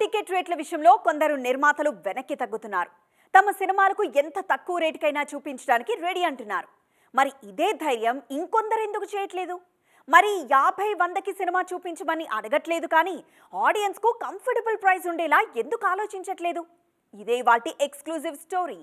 Ticket రేట్ల విషయంలో కొందరు నిర్మాతలు వెనక్కి తగ్గుతున్నారు. తమ సినిమాలకు ఎంత తక్కువ రేటుకైనా చూపించడానికి రెడీ అంటున్నారు. మరి ఇదే ధైర్యం ఇంకొందరు ఎందుకు చేయట్లేదు? మరి యాభై వందకి సినిమా చూపించమని అడగట్లేదు కానీ ఆడియన్స్కు కంఫర్టబుల్ ప్రైస్ ఉండేలా ఎందుకు ఆలోచించట్లేదు? ఇదే వాటి ఎక్స్క్లూజివ్ స్టోరీ.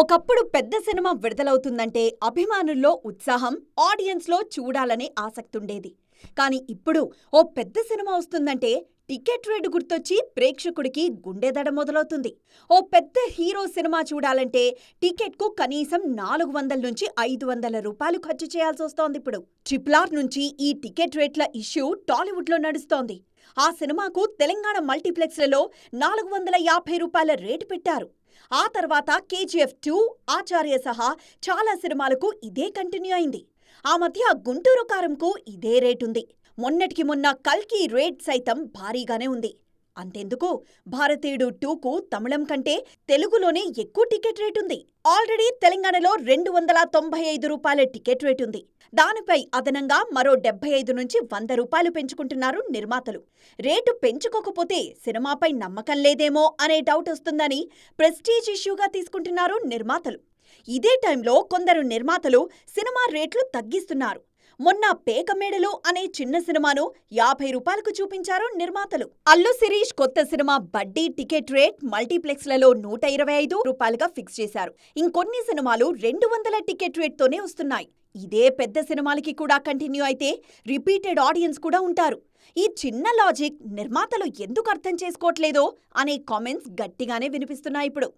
ఒకప్పుడు పెద్ద సినిమా విడుదలవుతుందంటే అభిమానుల్లో ఉత్సాహం ఆడియన్స్లో చూడాలనే ఆసక్తి ఉండేది కానీ ఇప్పుడు ఓ పెద్ద సినిమా వస్తుందంటే టికెట్ రేటు గుర్తొచ్చి ప్రేక్షకుడికి గుండెదడ మొదలవుతుంది. ఓ పెద్ద హీరో సినిమా చూడాలంటే టికెట్కు కనీసం నాలుగు వందల నుంచి ఐదు వందల రూపాయలు ఖర్చు చేయాల్సి వస్తోంది ఇప్పుడు. ట్రిప్లార్ నుంచి ఈ టికెట్ రేట్ల ఇష్యూ టాలీవుడ్లో నడుస్తోంది. ఆ సినిమాకు తెలంగాణ మల్టీప్లెక్స్లలో నాలుగు వందల యాభై రూపాయల రేటు పెట్టారు. ఆ తర్వాత కేజీఎఫ్ టూ ఆచార్య సహా చాలా సినిమాలకు ఇదే కంటిన్యూ అయింది. ఆ మధ్య గుంటూరు కారంకు ఇదే రేటుంది. మొన్నటికి మొన్న కల్కి రేట్ సైతం భారీగానే ఉంది. అంతెందుకు? భారతీయుడు టూకు తమిళం కంటే తెలుగులోనే ఎక్కువ టికెట్ రేటుంది. ఆల్రెడీ తెలంగాణలో రెండు వందల తొంభై ఐదు రూపాయల టికెట్ రేటుంది. దానిపై అదనంగా మరో డెబ్బై ఐదు నుంచి వంద రూపాయలు పెంచుకుంటున్నారు నిర్మాతలు. రేటు పెంచుకోకపోతే సినిమాపై నమ్మకం లేదేమో అనే డౌట్ వస్తుందని ప్రెస్టీజ్ ఇష్యూగా తీసుకుంటున్నారు నిర్మాతలు. ఇదే టైంలో కొందరు నిర్మాతలు సినిమా రేట్లు తగ్గిస్తున్నారు. మొన్న పేకమేడలు అనే చిన్న సినిమాను యాభై రూపాయలకు చూపించారు నిర్మాతలు. అల్లు శిరీష్ కొత్త సినిమా బడ్డీ టికెట్ రేట్ మల్టీప్లెక్స్లలో నూట ఇరవై ఐదు రూపాయలుగా ఫిక్స్ చేశారు. ఇంకొన్ని సినిమాలు రెండు వందల టికెట్ రేట్తోనే వస్తున్నాయి. ఇదే పెద్ద సినిమాలకి కూడా కంటిన్యూ అయితే రిపీటెడ్ ఆడియన్స్ కూడా ఉంటారు. ఈ చిన్న లాజిక్ నిర్మాతలు ఎందుకు అర్థం చేసుకోవట్లేదో అనే కామెంట్స్ గట్టిగానే వినిపిస్తున్నాయి ఇప్పుడు.